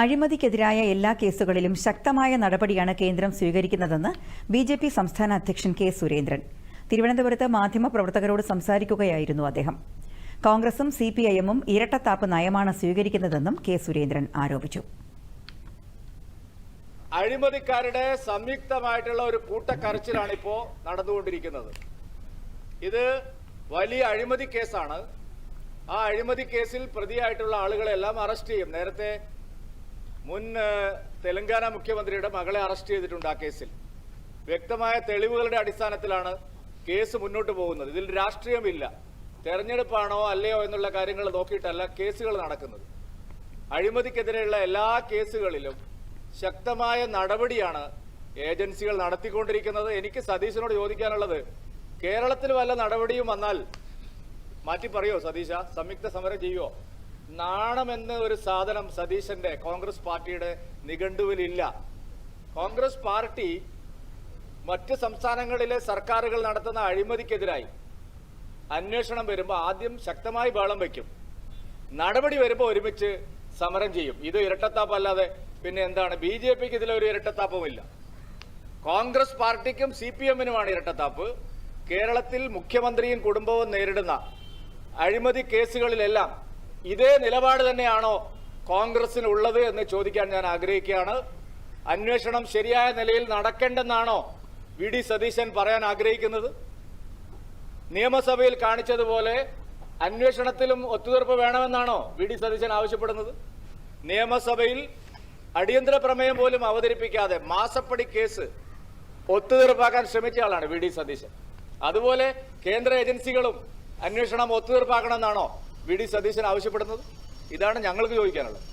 അഴിമതിക്കെതിരായ എല്ലാ കേസുകളിലും ശക്തമായ നടപടിയാണ് കേന്ദ്രം സ്വീകരിക്കുന്നതെന്ന് ബി ജെ പി സംസ്ഥാന അധ്യക്ഷൻ കെ സുരേന്ദ്രൻ. തിരുവനന്തപുരത്ത് മാധ്യമപ്രവർത്തകരോട് സംസാരിക്കുകയായിരുന്നു അദ്ദേഹം. കോൺഗ്രസും സി പി ഐ എമ്മും ഇരട്ടത്താപ്പ് നയമാണ് സ്വീകരിക്കുന്നതെന്നും കെ സുരേന്ദ്രൻ ആരോപിച്ചു. അഴിമതിക്കാരുടെ സംയുക്തമായിട്ടുള്ള ഒരു കൂട്ടക്കരച്ചിലാണ് ഇപ്പോൾ നടന്നുകൊണ്ടിരിക്കുന്നത്. ഇത് വലിയ അഴിമതി കേസാണ്. ആ അഴിമതി കേസിൽ പ്രതിയായിട്ടുള്ള ആളുകളെല്ലാം അറസ്റ്റ് ചെയ്യും. നേരത്തെ മുൻ തെലങ്കാന മുഖ്യമന്ത്രിയുടെ മകളെ അറസ്റ്റ് ചെയ്തിട്ടുണ്ട് ആ കേസിൽ. വ്യക്തമായ തെളിവുകളുടെ അടിസ്ഥാനത്തിലാണ് കേസ് മുന്നോട്ട് പോകുന്നത്. ഇതിൽ രാഷ്ട്രീയമില്ല. തെരഞ്ഞെടുപ്പാണോ അല്ലയോ എന്നുള്ള കാര്യങ്ങൾ നോക്കിയിട്ടല്ല കേസുകൾ നടക്കുന്നത്. അഴിമതിക്കെതിരെയുള്ള എല്ലാ കേസുകളിലും ശക്തമായ നടപടിയാണ് ഏജൻസികൾ നടത്തിക്കൊണ്ടിരിക്കുന്നത്. എനിക്ക് സതീശനോട് ചോദിക്കാനുള്ളത് കേരളത്തിൽ വല്ല നടപടിയും വന്നാൽ മാറ്റി പറയോ സതീശ? സംയുക്ത സമരം ചെയ്യുവോ? നാണമെന്ന് ഒരു സാധനം സതീശന്റെ കോൺഗ്രസ് പാർട്ടിയുടെ നിഘണ്ടുവിലില്ല. കോൺഗ്രസ് പാർട്ടി മറ്റ് സംസ്ഥാനങ്ങളിലെ സർക്കാരുകൾ നടത്തുന്ന അഴിമതിക്കെതിരായി അന്വേഷണം വരുമ്പോൾ ആദ്യം ശക്തമായി ബഹളം വയ്ക്കും നടപടി വരുമ്പോൾ ഒരുമിച്ച് സമരം ചെയ്യും. ഇത് ഇരട്ടത്താപ്പല്ലാതെ പിന്നെ എന്താണ്? ബി ജെ പിക്ക് ഇതിലൊരു ഇരട്ടത്താപ്പുമില്ല കോൺഗ്രസ് പാർട്ടിക്കും സി പി എമ്മിനുമാണ് ഇരട്ടത്താപ്പ്. കേരളത്തിൽ മുഖ്യമന്ത്രിയും കുടുംബവും നേരിടുന്ന അഴിമതി കേസുകളിലെല്ലാം ഇതേ നിലപാട് തന്നെയാണോ കോൺഗ്രസിന് ഉള്ളത് എന്ന് ചോദിക്കാൻ ഞാൻ ആഗ്രഹിക്കുകയാണ്. അന്വേഷണം ശരിയായ നിലയിൽ നടക്കേണ്ടെന്നാണോ വി ഡി സതീശൻ പറയാൻ ആഗ്രഹിക്കുന്നത്? നിയമസഭയിൽ കാണിച്ചതുപോലെ അന്വേഷണത്തിലും ഒത്തുതീർപ്പ് വേണമെന്നാണോ വി ഡി സതീശൻ ആവശ്യപ്പെടുന്നത്? നിയമസഭയിൽ അടിയന്തര പ്രമേയം പോലും അവതരിപ്പിക്കാതെ മാസപ്പടി കേസ് ഒത്തുതീർപ്പാക്കാൻ ശ്രമിച്ച ആളാണ് വി ഡി സതീശൻ. അതുപോലെ കേന്ദ്ര ഏജൻസികളും അന്വേഷണം ഒത്തുതീർപ്പാക്കണമെന്നാണോ വി ഡി സതീശൻ ആവശ്യപ്പെടുന്നത്? ഇതാണ് ഞങ്ങൾക്ക് ചോദിക്കാനുള്ളത്.